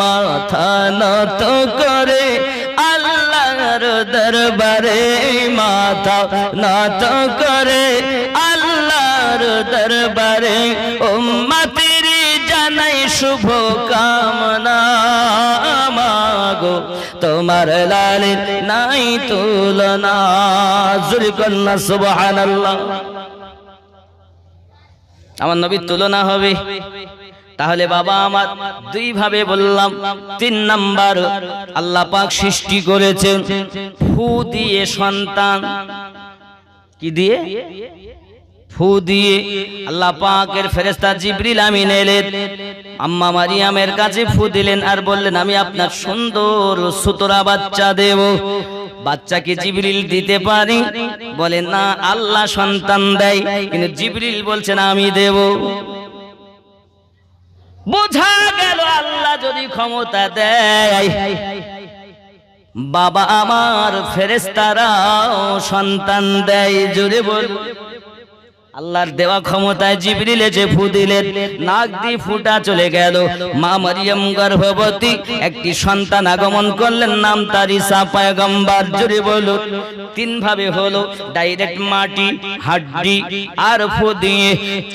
মাথা নত করে আল্লাহর দরবারে, মাথা নত করে আল্লাহর দরবারে, উম্মতের জানাই শুভ কামনা মাগো। তোমার লালের নাই তুলনা জুরি কন্যা সুবহানাল্লাহ। আমার নবীর তুলনা হবে। তাহলে বাবা আমার দুই ভাবে বললাম। তিন নাম্বার, আল্লাহ পাক সৃষ্টি করেছেন ফু দিয়ে সন্তান। কি দিয়ে? ফু দিয়ে। আল্লাহ পাকের ফেরেস্তা জিবরিল আমিন এলেন। আম্মা মারিয়ামের কাছে ফু দিলেন আর বললেন, আমি আপনার সুন্দর সুতরা বাচ্চা দেব। বাচ্চাকে জিবরিল দিতে পারি? বলেন না, আল্লাহ সন্তান দেয়। কিন্তু জিবরিল বলছেন, আমি দেব। বোঝা গেল আল্লাহ যদি ক্ষমতা দেয়। বাবা আমার ফেরেস্তারাও সন্তান দেয় জুড়ে বল আল্লাহর দেওয়া ক্ষমতায় জিবরিলে যে ফু দিলেন। নাক দিয়ে ফুটা চলে গেল। মা মারিয়াম গর্ভবতী একটি সন্তান আগমন করলেন। নাম তার ঈসা পয়গম্বর। জুড়ে বলুন তিন ভাবে হলো। ডাইরেক্ট মাটি, হাড্ডি আর ফু দিয়ে।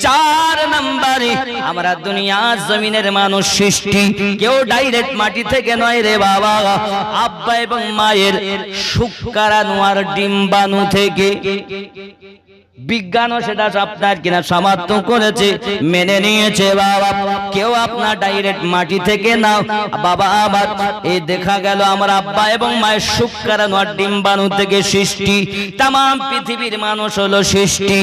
চার নম্বরে আমরা দুনিয়ার জমিনের মানুষ সৃষ্টি। কেউ ডাইরেক্ট মাটি থেকে নয় রে বাবা। আব্বা এবং মায়ের শুক্কারানু আর ডিম্বাণু থেকে। বিজ্ঞানও সেটা আপনার কিনা সমাপ্ত করেছে, মেনে নিয়েছে বাবা। কেউ আপনার ডাইরেক্ট মাটি থেকে নাও। বাবা আবার এই দেখা গেল আমার আব্বা এবং মায়ের ডিম্বাণু থেকে সৃষ্টি। তাম পৃথিবীর মানুষ হলো সৃষ্টি।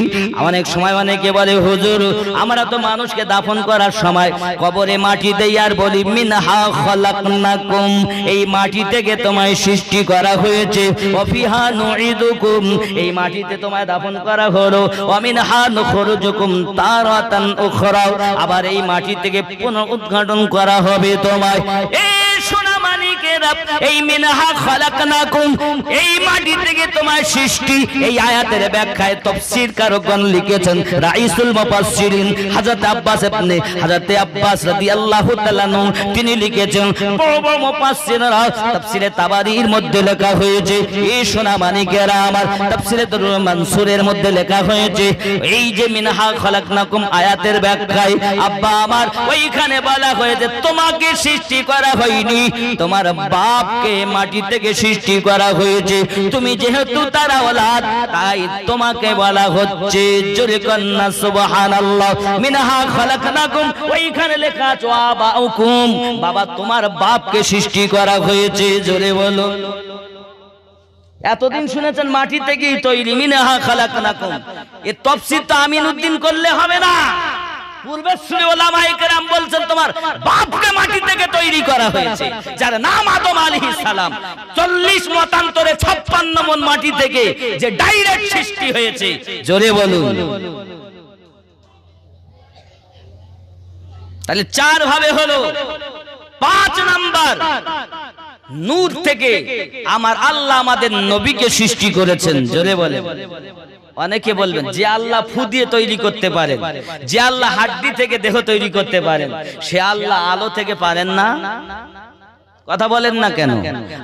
অনেক সময় অনেকে বলে, হুজুর, আমরা তো মানুষকে দাফন করার সময় কবরে মাটি দেই আর বলি, মিনহা খলাকনাকুম। এই মাটি থেকে তোমায় সৃষ্টি করা হয়েছে। অফিহা নুইদুকুম এই মাটিতে তোমায় দাফন করা হলো। অমিন আবার এই মাটি থেকে পুনঃ উদ্ঘাটন করা হবে তোমায়। এই এই তিনি লিখেছেন মধ্যে লেখা হয়েছে, এই সোনা মানিকেরা আমার তাফসীরে মানসুরের মধ্যে লেখা হয়েছে, এই যে মিনহা খলাকনাকুম আয়াতের ব্যাখ্যায়, আব্বা আমার, ওইখানে বলা হয়েছে, তোমাকে সৃষ্টি করা হয়নি, তোমার বাপকে মাটি থেকে সৃষ্টি করা হয়েছে। তুমি যেহেতু তারা ওলাদ তাই তোমাকে বলা হচ্ছে জোরে কন্যা সুবহানাল্লাহ, মিনহা খলাকনাকুম, ওইখানে লেখা আছে, আবাউকুম। বাবা, তোমার বাপকে সৃষ্টি করা হয়েছে, জোরে বলো। এতদিন শুনেছেন, মাটি থেকেই তৈরি, মিনাহা খালাকনাকুম। এ তফসির তো আমিন উদ্দিন করলে হবে না। পূর্বের সুরে ওলামায়ে কেরাম বলছেন তোমার বাপকে মাটি থেকে তৈরি করা হয়েছে, যার নাম আদম সালাম। 40 মতান্তরে 56 মন মাটি থেকে যে ডাইরেক্ট সৃষ্টি হয়েছে। জোরে বলুন। তাহলে চার ভাবে হলো। পাঁচ নাম্বার, নূর থেকে আমার আল্লাহ আমাদের নবীকে সৃষ্টি করেছেন। জোরে বলে অনেকে বলবেন যে আল্লাহ ফু দিয়ে তৈরি করতে পারেন যে আল্লাহ হাড্ডি থেকে দেহ তৈরি করতে পারেন সে আল্লাহ আলো থেকে পারেন না? কথা বলেন না কেন?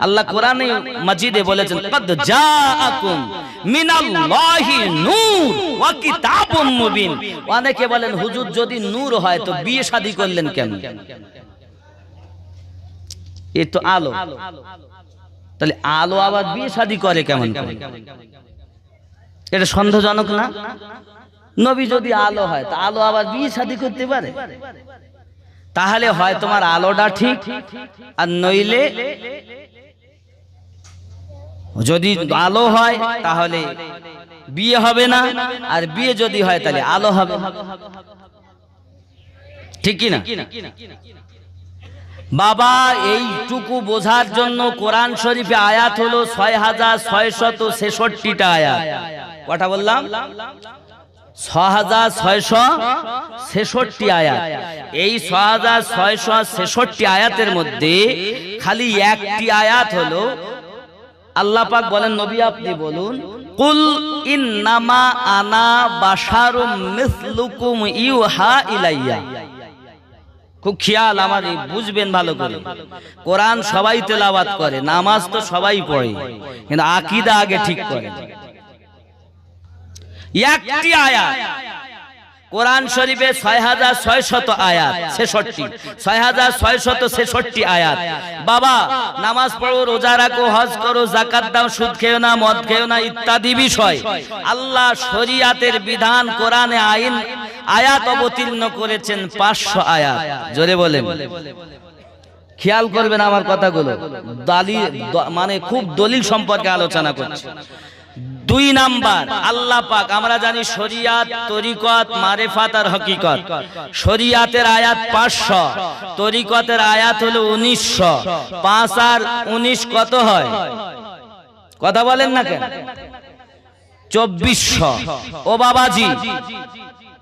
আল্লাহ কোরআনে মাজিদে বলেছেন কদ জাআকুম মিনাল্লাহি নূর ওয়া কিতাবুম মুবিন। অনেকে বলেন হুজুর যদি নূর হয় তো বিয়ে শাদী করলেন কেন? এ তো আলো। তাহলে আলো আবার বিয়ে শাদী করে কেমন করে? এটা সন্দেহজনক না? নবী যদি আলো হয়, তা আলো আবার বিয়ে শাদী করতে পারে। তাহলে হয় তোমার আলোটা ঠিক, আর নইলে যদি আলো হয়, তাহলে বিয়ে হবে না, আর বিয়ে যদি হয়, তাহলে আলো হবে। ঠিক কি না? বাবা, এইটুকু বোঝার জন্য কোরআন শরীফে আয়াত হলো ছয় হাজার ছয় শত ছেষট্টিটা আয়াত। কটা বললাম? ছ হাজার ছেষট্টি আয়াত। এই ছ হাজার ছেষট্টি আয়াতের মধ্যে খালি একটি আয়াত বলেন, নবী বলুন, কুল ইন্নামা আনা বাশারুম মিসলুকুম ইউহা ইলাইয়া। খুব খেয়াল আমার বুঝবেন ভালো করে। কোরআন সবাই তেলাওয়াত করে, নামাজ তো সবাই পড়ে, কিন্তু আকিদা আগে ঠিক করে। একটি আয়াত, কোরআন শরীফে ছয় হাজার ছয় শত আয়াত, ছেষট্টি। ছয় হাজার ছয় শত ছেষট্টি আয়াত। বাবা, নামাজ পড়ো, রোজা রাখো, হজ করো জাকাত দাও, সুদ খেও না, মদ খেও না, ইত্যাদি বিষয়। আল্লাহ শরিয়াতের বিধান কোরআনে আইন আয়াত অবতীর্ণ করেছেন পাঁচশো আয়াত। জোরে বলেন। খেয়াল করবেন আমার কথাগুলো। দালি মানে খুব দলিল সম্পর্কে আলোচনা করছে। দুই নাম্বার, আল্লাহ পাক, আমরা জানি শরিয়াত, তরিকত, মারেফাত আর হকিকত। শরিয়াতের আয়াত পাঁচশো, তরিকতের আয়াত হলো উনিশশো। পাঁচ আর উনিশ কত হয়? কথা বলেন না কেন? চব্বিশশো। ও বাবাজি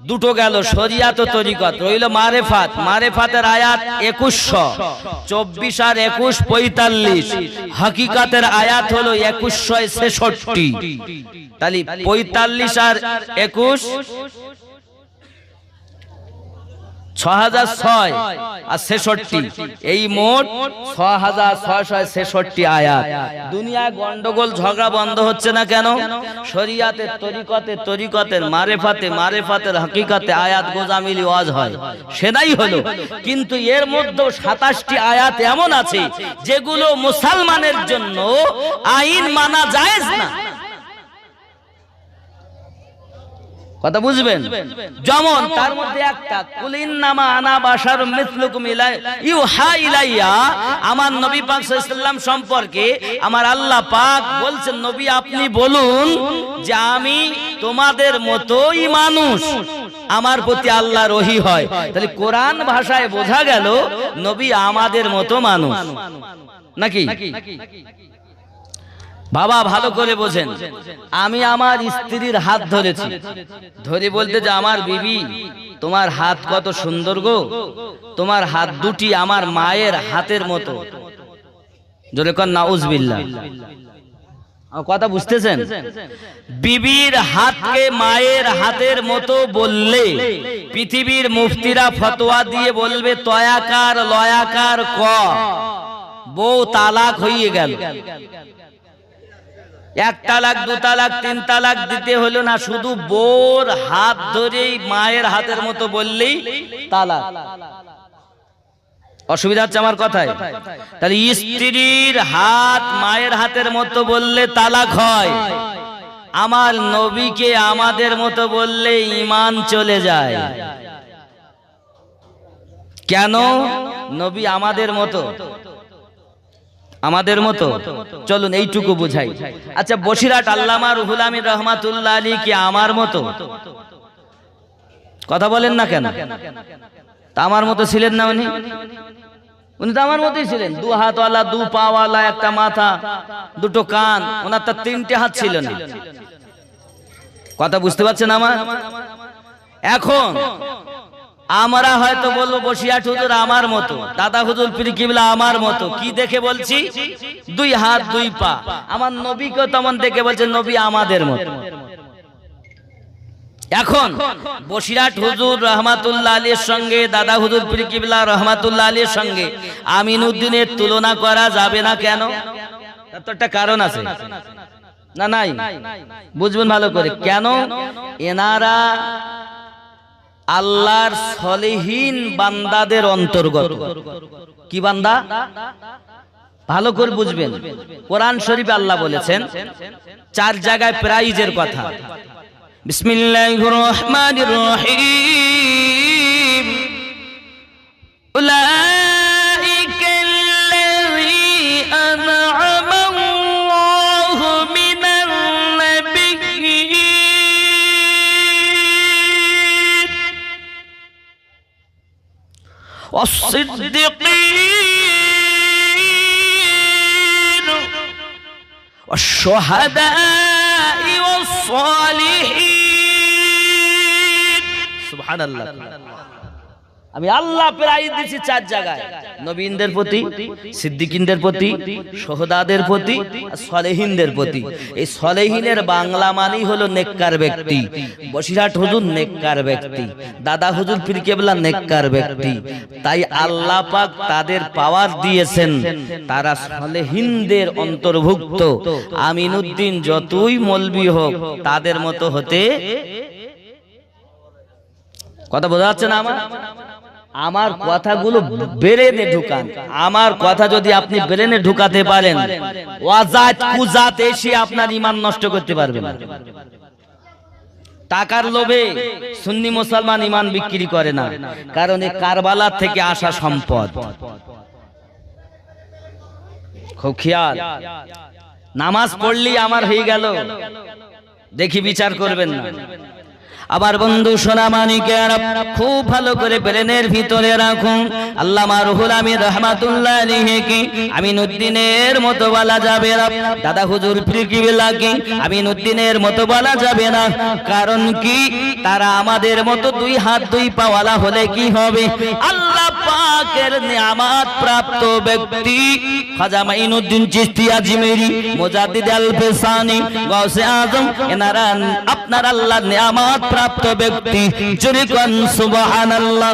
দুটো গেল, শরিয়াত তরিকত, রইল মারেফাত, মারেফাতের আয়াত একুশশো, চব্বিশ আর একুশ পঁয়তাল্লিশ, হাকিকাতের আয়াত হলো একুশশো ছেষট্টি। তাহলে পঁয়তাল্লিশ আর একুশ ছ হাজার ছয় আর ছেষট্টি। এই মোট ছ হাজার ছয়শো ছেষট্টি আয়াত। দুনিয়ায় গন্ডগোল, ঝগড়া বন্ধ হচ্ছে না কেন? শরিয়াতের তরিকতে, তরিকতের, মারেফাতে, মারেফাতের হকিকতে আয়াত গোজামিলি ওয়াজ হয়। সেটাই হলো। কিন্তু এর মধ্যে সাতাশটি আয়াত এমন আছে যেগুলো মুসলমানের জন্য আইন মানা যায় না। কথা বুঝবেন? যেমন তার মধ্যে একটা কুলিন নামা আনা বাসার মিসলুকুম ইলাই ইউহা ইলাইয়া আমার নবী পাক সাল্লাল্লাহু সম্পর্কে আমার আল্লাহ পাক বলছেন নবী আপনি বলুন যে আমি তোমাদের মতোই মানুষ আমার প্রতি আল্লাহ রহি হয়। তাহলে কোরআন ভাষায় বোঝা গেল নবী আমাদের মতো মানুষ। নাকি? বাবা, ভালো করে বোঝেন। আমি আমার স্ত্রীর হাত ধরেছি। ধরে বলতে যে, আমার বিবি, তোমার হাত কত সুন্দর গো। তোমার হাত দুটি আমার মায়ের হাতের মতো। জোরে কর নাউজবিল্লাহ। কথা বুঝতেছেন? বিবির হাতকে মায়ের হাতের মতো বললে পৃথিবীর মুফতিরা ফতোয়া দিয়ে বলবে, তয়াকার, লয়াকার, ক। বউ তালাক হয়ে গেল। এক তালাক দু তালাক তিন তালাক দিতে হলো না, শুধু বোর হাত ধরেই মায়ের হাতের মতো বললেই তালাক। অসুবিধা হচ্ছে আমার কথায়। তাহলে স্ত্রীর হাত মায়ের হাতের মতো বললে তালাক হয়। আমার নবীকে আমাদের মতো বললে ইমান চলে যায়। কেন? নবী আমাদের মতো। আমাদের মতো। চলুন এইটুকু বুঝাই। আচ্ছা বসিরাট আল্লামা রুহুল আমিন রহমাতুল্লাহ আলী কি আমার মতো? কথা বলেন না কেন? তা আমার মতো ছিলেন না উনি? উনি তো আমার মতোই ছিলেন। দু হাতওয়ালা দু পাওয়ালা একটা মাথা, দুটো কান, ওনার তো তিনটে হাত ছিল না। কথা বুঝতে পারছেন আমার? এখন আমরা হয়তো বলব বসিয়া হুজুর আমার মতো, দাদা হুজুর পীর কিবলা আমার মতো, কি দেখে বলছি? দুই হাত, দুই পা। আমার নবীকে তেমন দেখে বলছে, নবী আমাদের মতো। এখন বসিরাট হুজুর রহমাতুল্লাহ আলীর সঙ্গে, দাদা হুজুর পীর কিবলা রহমাতুল্লাহ আলীর সঙ্গে আমিনুদ্দিনের তুলনা করা যাবে না কেন? তার তো একটা কারণ আছে। না, নাই? বুঝবেন ভালো করে। কেন? এনারা আল্লাহর সলিহীন বান্দাদের অন্তর্গত। কি বান্দা? ভালো করে বুঝবেন। কোরআন শরীফে আল্লাহ বলেছেন, চার জায়গায় প্রাইজের কথা। বিসমিল্লাহির রহমানির রহিম। উলাইকা والصديقين والشهداء والصالحين. سبحان الله. আমি আল্লাহ প্রায় দিছি চার জায়গায়। নবীনদের প্রতি, সিদ্দিকিনদের প্রতি সোহদাদের প্রতি সলেহিনদের প্রতি। এই সলেহিনের বাংলা মানেই হলো নেককার ব্যক্তি। বসিরহাট হুজুর নেককার ব্যক্তি। দাদা হুজুর পীর কেবলা নেককার ব্যক্তি। তাই আল্লাহ পাক তাদের পাওয়ার দিয়েছেন। তারা সলেহিনদের অন্তর্ভুক্ত। আমিনুদ্দিন যতই মলবি হোক, তাদের মতো হতে কথা বোঝা যাচ্ছে না আমার? আমার কথাগুলো ব্রেনে ঢুকান। আমার কথা যদি আপনি ব্রেনে ঢুকাতে পারেন ওয়াজাত কুজাত এসে আপনার ইমান নষ্ট করতে পারবে না। টাকার লোভে সুন্নি মুসলমান ইমান বিক্রি করে না কারণ এই কারবালার থেকে আসা সম্পদ। খুব খেয়াল। নামাজ পড়লেই আমার হয়ে গেল। দেখি বিচার করবেন না। আবার বন্ধু সোনা মানিকের খুব ভালো করে ব্রেনের ভিতরে রাখুন। আল্লাহ রুহুল আমি রহমাতুল্লাহ আলাইহি আমিনুদ্দিনের মতো বলা যাবে না। দাদা হুজুর ফিরকিবিলাকে আমিনুদ্দিনের মতো বলা যাবে না। কারণ কি? তারা আমাদের মতো দুই হাত দুই পাওয়ালা হলে কি হবে? আল্লাহ পাকের নিয়ামত প্রাপ্ত ব্যক্তি খাজা মাইনুদ্দিন চিশতি আজমেরি, মুজাদ্দিদ আল ফেসানি গাউসে আজম, এনারা আপনার আল্লাহ নিয়ামত প্রাপ্ত ব্যক্তি। জোরে কোন সুবহানাল্লাহ।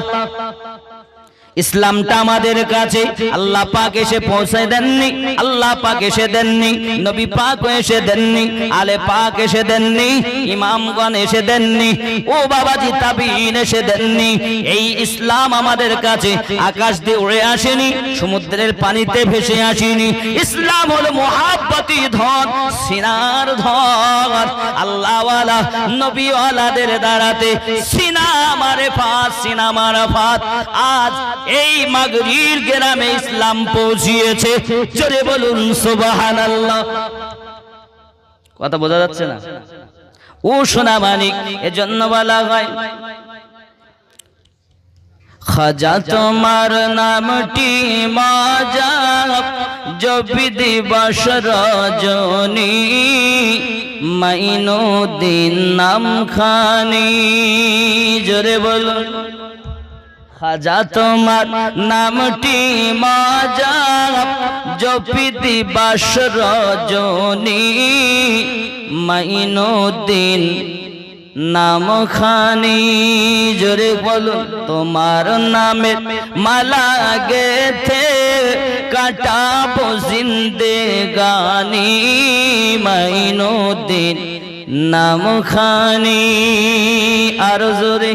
ইসলামটা আমাদের কাছে। আল্লাহ পাক এসে পৌঁছে দেননি, আল্লাহ পাক এসে দেননি, নবী পাক এসে দেননি, আলে পাক এসে দেননি, ইমামগণ এসে দেননি, ও বাবাজি তাবিন এসে দেননি। এই ইসলাম আমাদের কাছে আকাশ দিয়ে উড়ে আসেনি, সমুদ্রের পানিতে ভেসে আসেনি। ইসলাম হলো মহাব্বতি ধন, সিনার ধন। আল্লাহওয়ালা নবীওয়ালাদের দ্বারাতে সিনা মারে ফাত, সিনা মারা ফাত। আজ এই মাগরির গ্রামে ইসলাম পৌঁছিয়েছে। জোরে বলুন, সুবহানাল্লাহ। কথা বোঝা যাচ্ছে না? ও সোনা মানিক, এজন্য বলা হয়, খাজা তোমার নামটি মাজা, জবি দিবস রজনী মাইনো দিন নাম খানি জোরে বলুন। খাজা তোমার নামটি মাজা। জপি দিবাস রজনী মাইনো দিন নাম খানি জোরে বলুন তোমার নামে মালা গেথে কাটাবো জিন্দে গানি। মাইনো দিন নাম খানি আর জোরে।